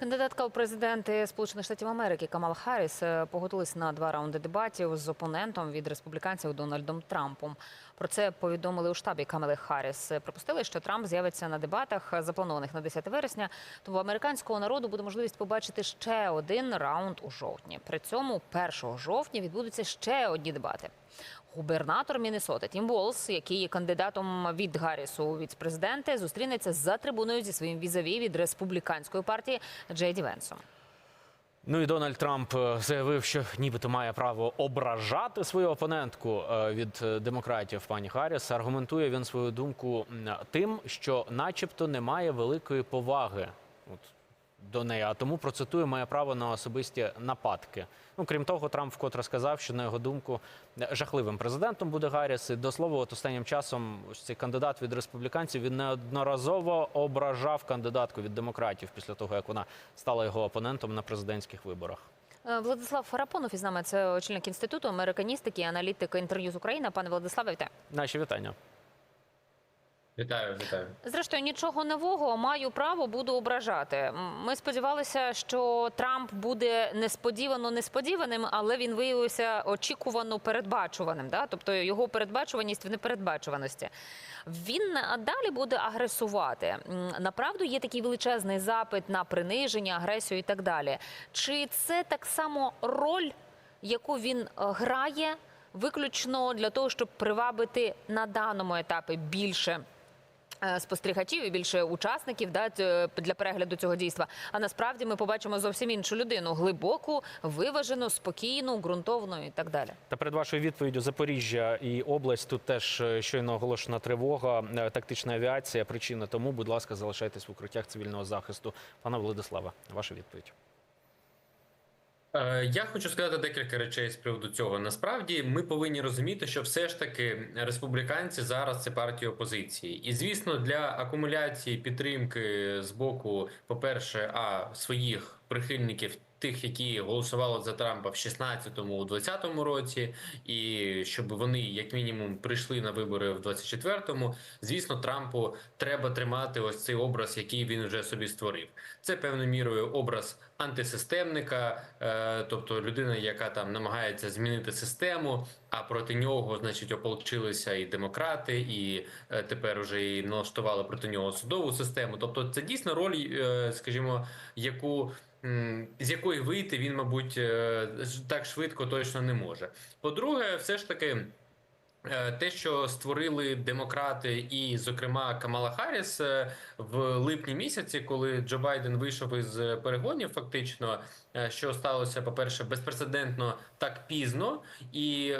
Кандидатка у президенти Сполучених Штатів Америки Камала Харріс е, погодилась на два раунди дебатів з опонентом від республіканців Дональдом Трампом. Про це повідомили у штабі Камали Харріс. Е, Припустили, що Трамп з'явиться на дебатах, е, запланованих на 10 вересня. Тому американського народу буде можливість побачити ще один раунд у жовтні. При цьому 1 жовтня відбудуться ще одні дебати. Губернатор Міннесоти Тім Волс, який є кандидатом від Гаррісу у віцпрезиденти, зустрінеться за трибуною зі своїм візаві від республіканської партії Джейді Венсом. Ну і Дональд Трамп е, заявив, що нібито має право ображати свою опонентку е, від е, демократів пані Харріс. Аргументує він свою думку тим, що, начебто, немає великої поваги от, до неї, а тому процитую має право на особисті нападки. Ну крім того, Трамп вкотре сказав, що на його думку жахливим президентом буде Гарріс. І до слова, от останнім часом ось цей кандидат від республіканців він неодноразово ображав кандидатку від демократів після того, як вона стала його опонентом на президентських виборах. Е, Владислав Фарапонов із нами це очільник інституту американістики, і аналітика інтерв'ю з України. Пане Владиславе, вітаю. Наші вітання. Вітаю, вітаю. Зрештою, нічого нового маю право буду ображати. Ми сподівалися, що Трамп буде несподівано несподіваним, але він виявився очікувано передбачуваним. Да? Тобто його передбачуваність в непередбачуваності. Він далі буде агресувати. Направду є такий величезний запит на приниження, агресію і так далі. Чи це так само роль, яку він е, грає виключно для того, щоб привабити на даному етапі більше? Е, Спостерігачів і більше учасників да, для перегляду цього дійства. А насправді ми побачимо зовсім іншу людину глибоку, виважену, спокійну, ґрунтовну і так далі. Та перед вашою відповіддю Запоріжжя і область тут теж е, щойно оголошена тривога, е, тактична авіація. Причина тому, будь ласка, залишайтесь в укриттях цивільного захисту. Пане Владислава, ваша відповідь. Е, Я хочу сказати декілька речей з приводу цього. Насправді ми повинні розуміти, що все ж таки республіканці зараз це партія опозиції, і звісно, для акумуляції підтримки з боку, по-перше, а своїх прихильників. Тих, які голосували за Трампа в 16-му, у 20-му році, і щоб вони як мінімум прийшли на вибори в 24-му, звісно, Трампу треба тримати ось цей образ, який він вже собі створив. Це певною мірою образ антисистемника, е, тобто людина, яка там намагається змінити систему. А проти нього, значить, ополчилися і демократи, і е, тепер уже і налаштували проти нього судову систему. Тобто, це дійсно роль, е, скажімо, яку. З якої вийти він, мабуть, е, так швидко точно не може. По-друге, все ж таки, Е, Те, що створили демократи, і, зокрема, Камала Харріс е, в липні місяці, коли Джо Байден вийшов із перегонів, фактично, що сталося, по-перше, безпрецедентно так пізно, і,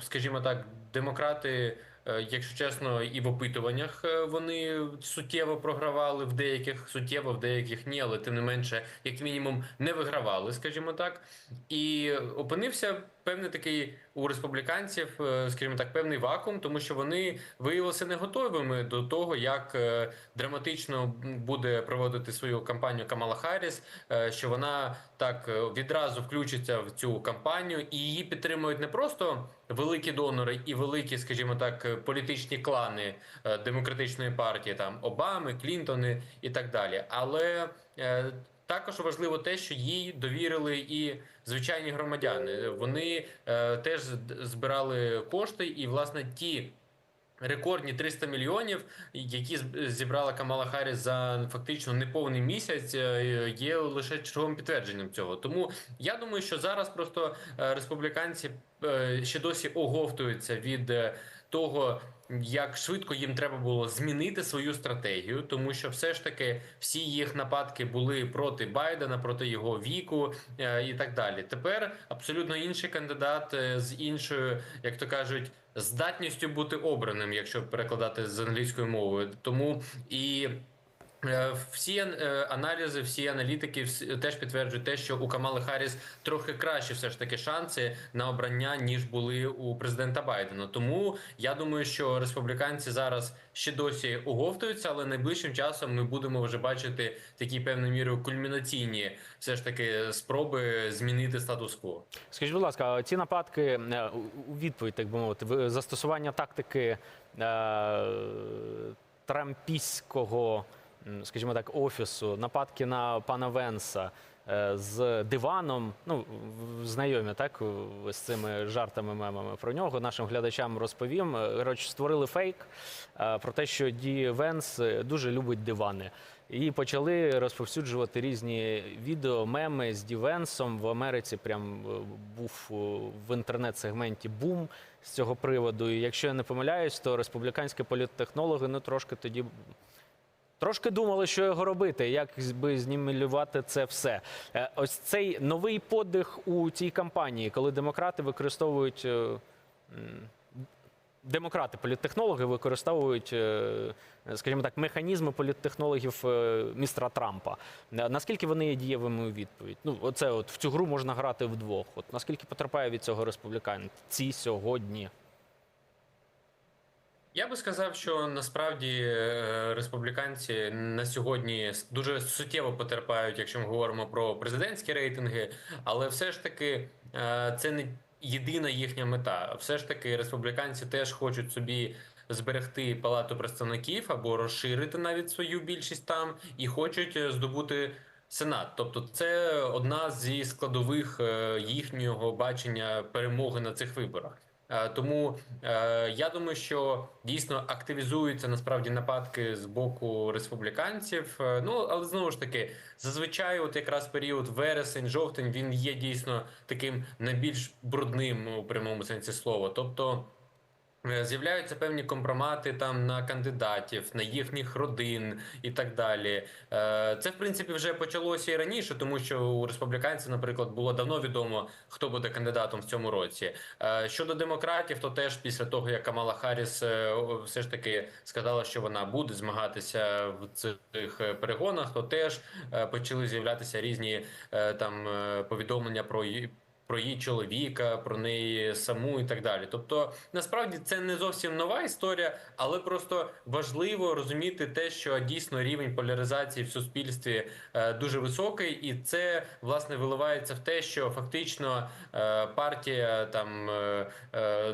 скажімо так, демократи. Е, Якщо чесно, і в опитуваннях е, вони суттєво програвали в деяких суттєво, в деяких ні, але тим не менше, як мінімум, не вигравали, скажімо так. І опинився певний такий у республіканців, е, скажімо так, певний вакуум, тому що вони виявилися не готовими до того, як е, драматично буде проводити свою кампанію Камала Харріс, е, що вона так відразу включиться в цю кампанію, і її підтримують не просто великі донори і великі, скажімо так, політичні клани демократичної партії, там Обами, Клінтони і так далі, але також важливо те, що їй довірили і звичайні громадяни. Вони е, теж збирали кошти, і власне ті. Рекордні 300 мільйонів, які зібрала Камала Харріс за фактично неповний місяць, е, є лише черговим підтвердженням цього. Тому я думаю, що зараз просто е, республіканці е, ще досі оговтуються від того, як швидко їм треба було змінити свою стратегію, тому що все ж таки всі їх нападки були проти Байдена, проти його віку е, і так далі. Тепер абсолютно інший кандидат е, з іншою, як то кажуть, здатністю бути обраним, якщо перекладати з англійською мовою. Тому і. Е, Всі е, аналізи, всі аналітики теж підтверджують те, що у Камали Харріс трохи краще все ж таки шанси на обрання ніж були у президента Байдена. Тому я думаю, що республіканці зараз ще досі оговтуються, але найближчим часом ми будемо вже бачити такі певною мірою кульмінаційні все ж таки спроби змінити статус-кво. Скажіть, будь ласка, ці нападки е, у- відповідь, так би мовити, застосування тактики е, трампійського скажімо так, офісу, нападки на пана Венса е, з диваном. Ну, знайомі так з цими жартами, мемами про нього. Нашим глядачам розповім. Е, Коротше, створили фейк е, про те, що Ді Венс дуже любить дивани. І почали розповсюджувати різні відео, меми з Ді Венсом. В Америці прям був в інтернет-сегменті бум з цього приводу. І якщо я не помиляюсь, то республіканські політтехнологи ну трошки тоді трошки думали, що його робити, як би знімелювати це все. Е, Ось цей новий подих у цій кампанії, коли демократи використовують. е, Демократи, політтехнологи використовують, е, скажімо так, механізми політтехнологів містера Трампа. Наскільки вони є дієвими у відповідь? Ну, оце от в цю гру можна грати вдвох. От наскільки потерпає від цього республіканці сьогодні? Я би сказав, що насправді е, республіканці на сьогодні дуже суттєво потерпають, якщо ми говоримо про президентські рейтинги, але все ж таки е, це не єдина їхня мета. Все ж таки, республіканці теж хочуть собі. Зберегти палату представників або розширити навіть свою більшість там, і хочуть е, здобути сенат. Тобто, це одна зі складових їхнього бачення перемоги на цих виборах. Е, Тому е, я думаю, що дійсно активізуються насправді нападки з боку республіканців. Е, Ну але знову ж таки, зазвичай, от якраз період вересень, жовтень, він є дійсно таким найбільш брудним у прямому сенсі слова. Тобто. Е, З'являються певні компромати там на кандидатів, на їхніх родин і так далі. Е, Це в принципі вже почалося і раніше, тому що у республіканців, наприклад, було давно відомо, хто буде кандидатом в цьому році. Е, Щодо демократів, то теж після того, як Камала Харріс е, все ж таки сказала, що вона буде змагатися в цих перегонах, то теж почали з'являтися різні там повідомлення про. Про її чоловіка, про неї саму і так далі. Тобто, насправді це не зовсім нова історія, але просто важливо розуміти те, що дійсно рівень поляризації в суспільстві е, дуже високий, і це власне виливається в те, що фактично е, партія там, е,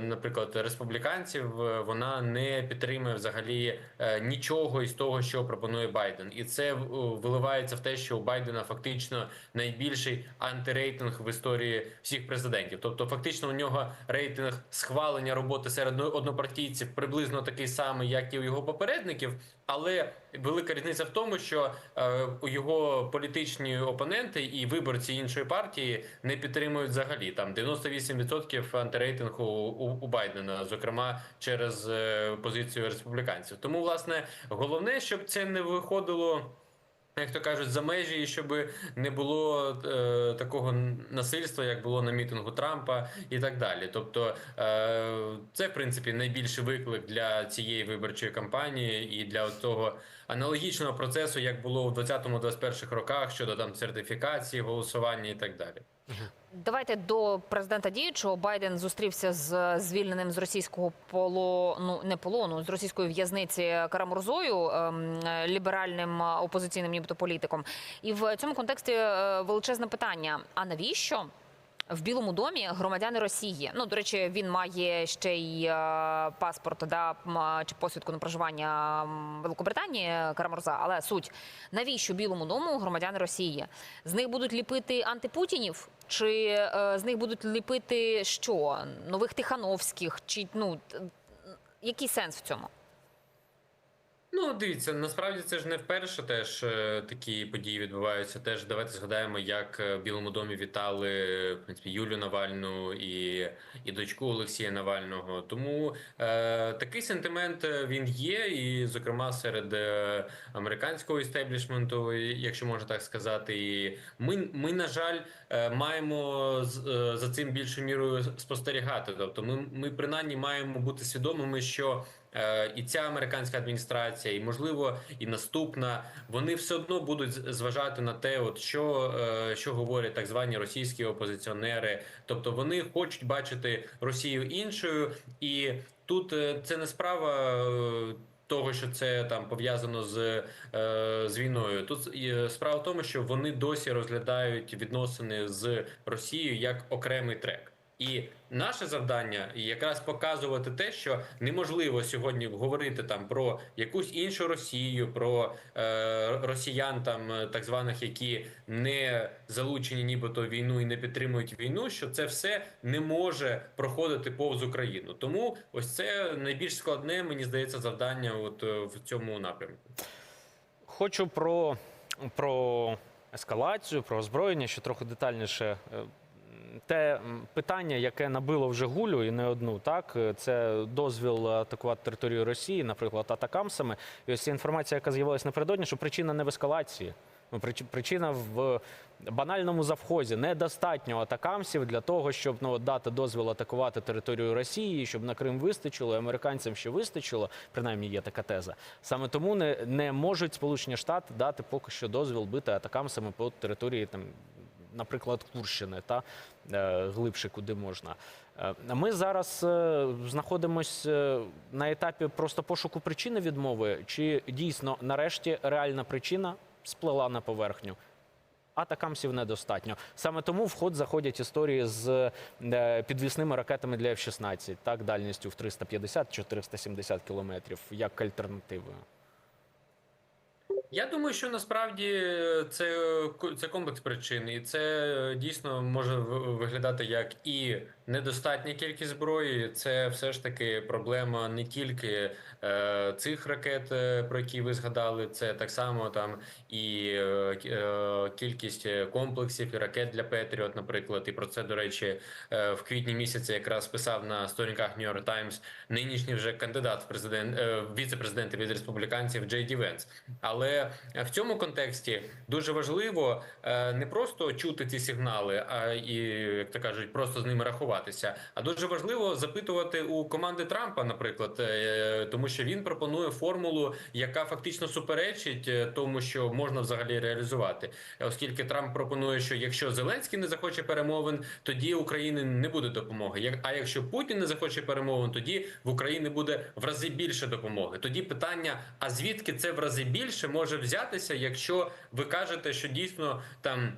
наприклад, республіканців, вона не підтримує взагалі нічого із того, що пропонує Байден, і це виливається в те, що у Байдена фактично найбільший антирейтинг в історії всіх президентів. Тобто, фактично, у нього рейтинг схвалення роботи серед однопартійців приблизно такий самий, як і у його попередників. Але велика різниця в тому, що е, у його політичні опоненти і виборці іншої партії не підтримують взагалі там 98% антирейтингу у, Байдена, зокрема через е, позицію республіканців. Тому, власне, головне, щоб це не виходило. Як то кажуть, за межі, і щоб не було е, такого насильства, як було на мітингу Трампа, і так далі. Тобто, е, це в принципі найбільший виклик для цієї виборчої кампанії і для того аналогічного процесу, як було у 20-21 роках щодо там сертифікації, голосування і так далі. Давайте до президента діючого Байден зустрівся з звільненим з російського полону, не полону, з російської в'язниці Карамурзою, ем, ліберальним опозиційним, нібито політиком. І в цьому контексті е, величезне питання: а навіщо? В Білому домі громадяни Росії. Ну до речі, він має ще й е, паспорт да чи посвідку на проживання Великобританії Карамурза. Але суть навіщо Білому дому громадяни Росії? З них будуть ліпити антипутінів, чи е, з них будуть ліпити що нових тихановських? Чи ну який сенс в цьому? Ну, дивіться, насправді це ж не вперше теж е, такі події відбуваються. Теж давайте згадаємо, як е, в Білому домі вітали в принципі Юлю Навальну і, і дочку Олексія Навального. Тому е, такий сентимент е, він є, і, зокрема, серед американського істеблішменту, якщо можна так сказати. І ми, ми на жаль, маємо за цим більшою мірою спостерігати. Тобто, ми, ми принаймні маємо бути свідомими, що. Е, І ця американська адміністрація, і можливо, і наступна, вони все одно будуть зважати на те, от що, е, що говорять так звані російські опозиціонери. Тобто вони хочуть бачити Росію іншою, і тут е, це не справа. Того, що це там пов'язано з, з війною, тут справа в тому, що вони досі розглядають відносини з Росією як окремий трек. І наше завдання якраз показувати те, що неможливо сьогодні говорити там про якусь іншу Росію, про е, росіян, там е, так званих, які не залучені, нібито війну і не підтримують війну. Що це все не може проходити повз Україну. Тому ось це найбільш складне, мені здається, завдання от е, в цьому напрямку. Хочу про, про ескалацію, про озброєння, ще трохи детальніше. Те питання, яке набило вже гулю і не одну, так е, це дозвіл атакувати територію Росії, наприклад, атакамсами. І ось ця інформація, яка з'явилася напередодні, що причина не в ескалації. Ну, прич- Причина в банальному завхозі. Недостатньо атакамсів для того, щоб ну, дати дозвіл атакувати територію Росії, щоб на Крим вистачило, і американцям ще вистачило. Принаймні є така теза. Саме тому не, не можуть Сполучені Штати дати поки що дозвіл бити атакамсами по території там. Наприклад, Курщини та е, глибше, куди можна. Е, Ми зараз е, знаходимося на етапі просто пошуку причини відмови, чи дійсно нарешті реальна причина сплила на поверхню. Атакамсів недостатньо. Саме тому в ход заходять історії з підвісними ракетами для F-16, так, дальністю в 350-470 кілометрів, як альтернативою. Я думаю, що насправді це, це комплекс причин, і це дійсно може виглядати як і недостатня кількість зброї. Це все ж таки проблема не тільки е, цих ракет, е, про які ви згадали. Це так само там і е, е, кількість комплексів і ракет для Петріот, наприклад. І про це, до речі, е, в квітні місяці якраз писав на сторінках New York Times нинішній вже кандидат в президент е, віце-президенти від республіканців Джей Ді Венс. Але в цьому контексті дуже важливо е, не просто чути ці сигнали, а і як то кажуть, просто з ними рахуватися. А дуже важливо запитувати у команди Трампа, наприклад, е, тому що він пропонує формулу, яка фактично суперечить е, тому, що можна взагалі реалізувати, оскільки Трамп пропонує, що якщо Зеленський не захоче перемовин, тоді України не буде допомоги. А якщо Путін не захоче перемовин, тоді в Україні буде в рази більше допомоги. Тоді питання: а звідки це в рази більше може взятися, якщо ви кажете, що дійсно там.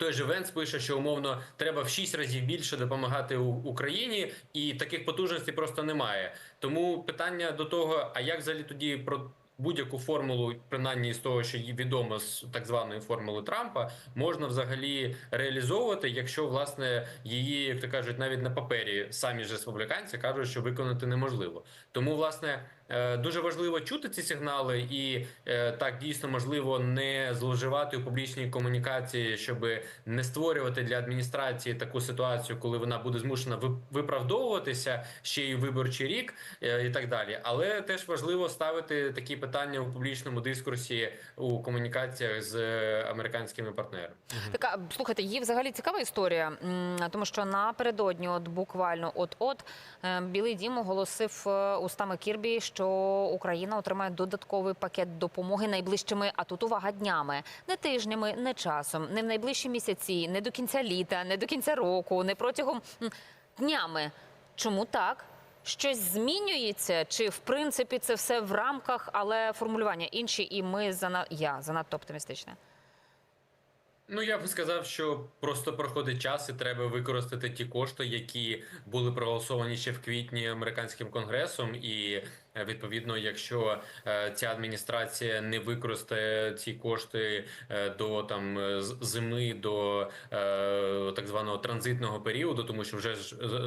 Той же Венс пише, що умовно треба в 6 разів більше допомагати Україні, і таких потужностей просто немає. Тому питання до того: а як взагалі тоді про будь-яку формулу, принаймні з того, що їй відомо з так званої формули Трампа, можна взагалі реалізовувати, якщо власне її, як то кажуть, навіть на папері самі ж республіканці кажуть, що виконати неможливо. Тому власне. Е, Дуже важливо чути ці сигнали, і е, так дійсно можливо не зловживати у публічній комунікації, щоб не створювати для адміністрації таку ситуацію, коли вона буде змушена виправдовуватися ще й виборчий рік е, і так далі. Але теж важливо ставити такі питання у публічному дискурсі у комунікаціях з американськими партнерами. Така слухайте, є взагалі цікава історія, тому що напередодні, от буквально, от от Білий Дім оголосив устами Кірбі, що Україна отримає додатковий пакет допомоги найближчими, а тут увага днями, не тижнями, не часом, не в найближчі місяці, не до кінця літа, не до кінця року, не протягом днями. Чому так? Щось змінюється, чи в принципі це все в рамках, але формулювання інші, і ми зана... я занадто оптимістична. Ну я б сказав, що просто проходить час, і треба використати ті кошти, які були проголосовані ще в квітні американським конгресом. І відповідно, якщо е, ця адміністрація не використає ці кошти е, до там е, зими, до е, так званого транзитного періоду, тому що вже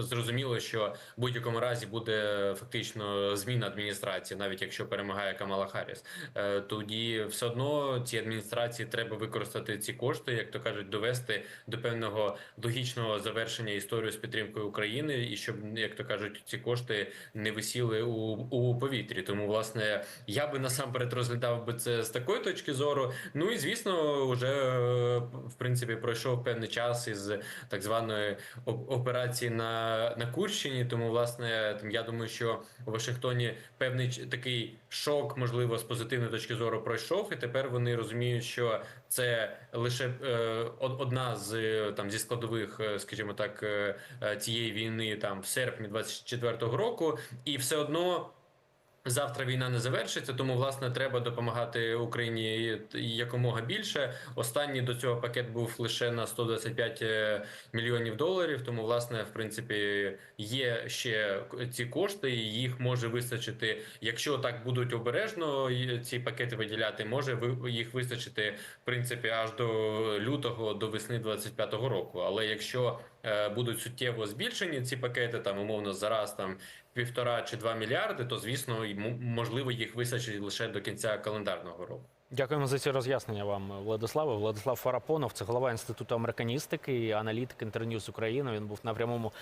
зрозуміло, що в будь-якому разі буде фактично зміна адміністрації, навіть якщо перемагає Камала Харріс, е, тоді все одно цій адміністрації треба використати ці кошти, як то кажуть, довести до певного логічного завершення історію з підтримкою України, і щоб, як то кажуть, ці кошти не висіли у, у повітрі. Тому, власне, я би насамперед розглядав би це з такої точки зору. Ну і звісно, вже е, в принципі пройшов певний час із так званої операції на, на Курщині. Тому, власне, я думаю, що у Вашингтоні певний такий шок, можливо, з позитивної точки зору пройшов, і тепер вони розуміють, що це лише е, одна з е, там зі складових, скажімо так, цієї війни там в серпні 24-го року, і все одно. Завтра війна не завершиться, тому власне треба допомагати Україні якомога більше. Останній до цього пакет був лише на 125 е, мільйонів доларів. Тому, власне, в принципі, є ще ці кошти, і їх може вистачити. Якщо так будуть обережно ці пакети виділяти, може їх вистачити в принципі аж до лютого, до весни 25-го року. Але якщо е, будуть суттєво збільшені ці пакети, там умовно зараз там півтора чи два мільярди, то звісно, можливо, їх вистачить лише до кінця календарного року. Дякуємо за ці роз'яснення вам, Владиславе. Владислав Фарапонов, це голова інституту американістики і аналітик Інтерньюз України. Він був на прямому